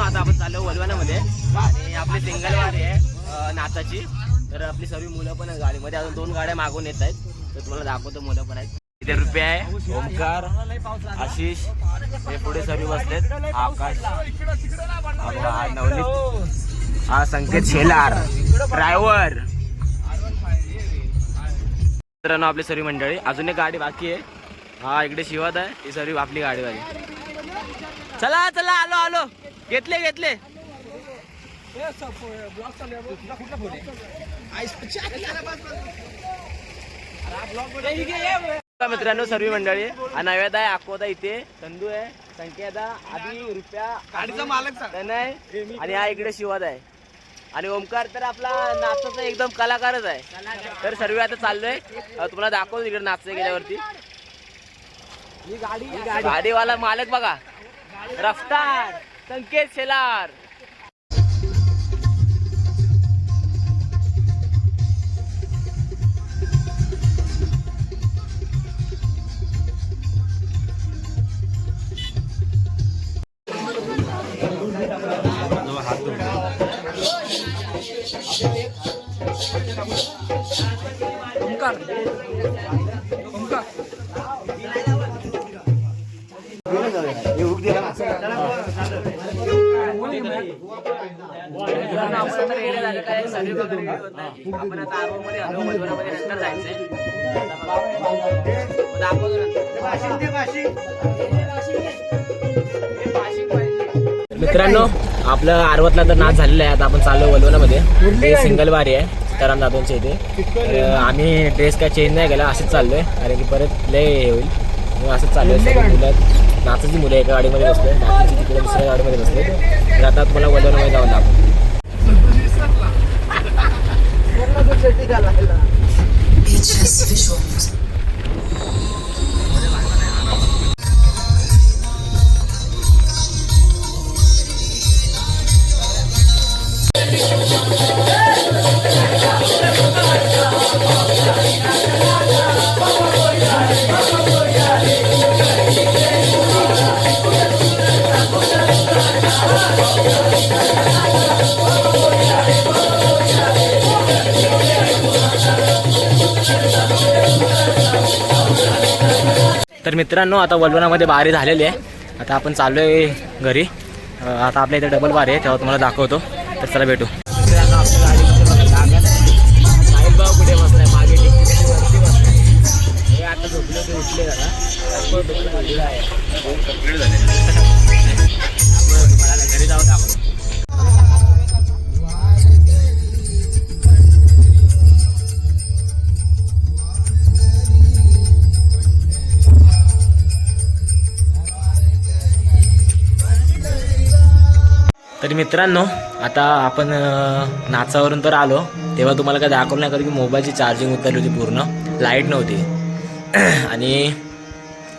मित्रांनो आता आपण चाललो वलवानामध्ये. आणि आपली सिंगल गाडी आहे नाचाची. तर आपली सर्व मुलं पण गाडीमध्ये अजून दोन गाड्या मागून येत आहेत. तर तुम्हाला दाखवतो मुलं पण आहेत. इथे रुपये आहे? ओमकार आशिष हे पुढे सर्व बसलेत. हा आकाश नवनीत. हा संकेत शेलार ड्रायव्हर. मित्रांनो आपली सर्व मंडळी. अजून एक गाडी बाकी आहे. हा इकडे शिवत आहे. ही सर्व आपली गाडी बाकी चला चला आलो आलो. घेतले घेतले. मित्रांनो सर्व मंडळी नव्यादा आहे अकोदा इथे संधू आहे संकेता आधी रुपया गाडीचा मालक. तनय आणि हा इकडे शिवाद आहे. आणि ओमकार तर आपला नाचाचा एकदम कलाकारच आहे. तर सर्व आता चाललोय. तुम्हाला दाखवतो इकडे नाचते गेल्यावरती. गाडीवाला मालक बघा. रफ्तार. संकेत शेलार। आपण आता ready झालं काय, सर्व मित्रांनो आपलं आरवतला तर नाच झालेला आहे. आता आपण चाललो वलवणामध्ये हे सिंगल वारी आहे. सीताराम दादोंच्या इथे. आम्ही ड्रेस काय चेंज नाही केला असंच चाललोय. कारण की परत लय हे होईल. मग असंच चाललोय. सगळी मुलं नाचाची मुलं एका गाडीमध्ये बसले नाचाची तिकडे दुसऱ्या गाडीमध्ये बसले. तर आता तुम्हाला वलवणामध्ये जाऊन दाखवतो. तर मित्रांनो आता वलवणामध्ये बारी झालेली आहे. आता आपण चाललोय घरी. आता आपल्या इथे डबल बारी आहे तेव्हा तुम्हाला दाखवतो. तर चला भेटू. घरी जाऊ बसलाय तर मित्रांनो आता आपण नाचावरून तर आलो. तेव्हा तुम्हाला काय दाखवलं नाही कारण की मोबाईलची चार्जिंग उतरली होती पूर्ण. लाइट नव्हती. आणि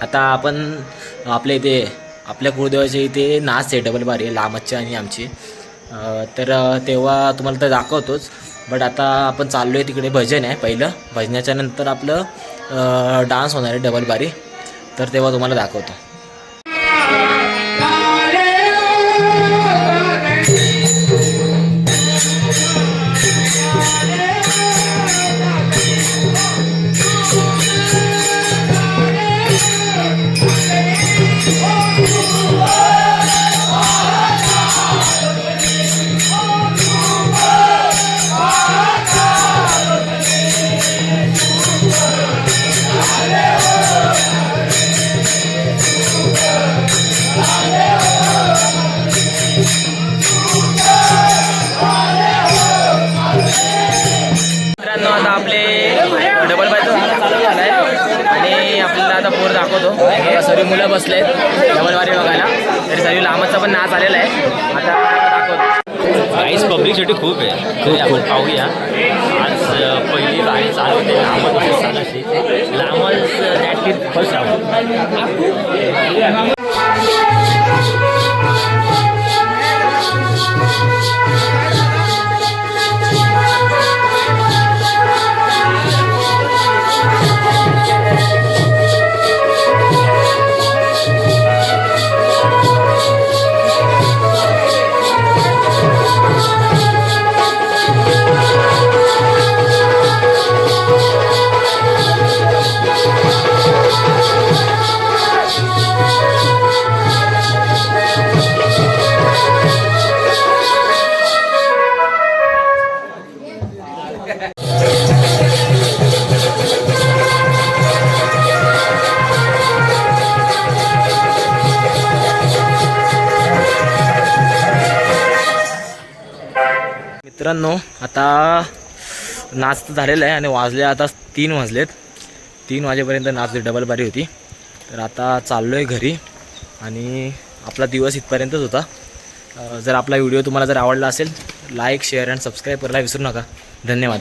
आता आपण आपल्या इथे आपल्या कुळदेवाच्या इथे नाच आहे डबल बारी आहे आणि आमची. तर तेव्हा तुम्हाला तर दाखवतोच. बट आता आपण चाललो आहे तिकडे भजन आहे पहिलं. भजनाच्या नंतर आपलं डान्स होणार आहे डबल बारी. तर तेव्हा तुम्हाला दाखवतो. दाखवतो. बघा सर्व मुलं बसले आहेत. डबल बारी बघायला. तरी सर्व लांबचा पण नाच आलेला आहे. आता दाखवतो. काहीच पब्लिसिटी खूप आहे. तरी आपण पाहूया. आज पहिली गाडी चालवते लांबच लांबच फर्स्ट Thank मित्रांनो आता नाच तर झालेला आहे आणि वाजले आता तीन वाजलेत. तीन वाजेपर्यंत नाच डबल बारी होती. तर आता चाललो आहे घरी आणि आपला दिवस इथपर्यंतच होता. जर आपला व्हिडिओ तुम्हाला जर आवडला असेल लाईक शेअर अँड सबस्क्राईब करायला विसरू नका. धन्यवाद.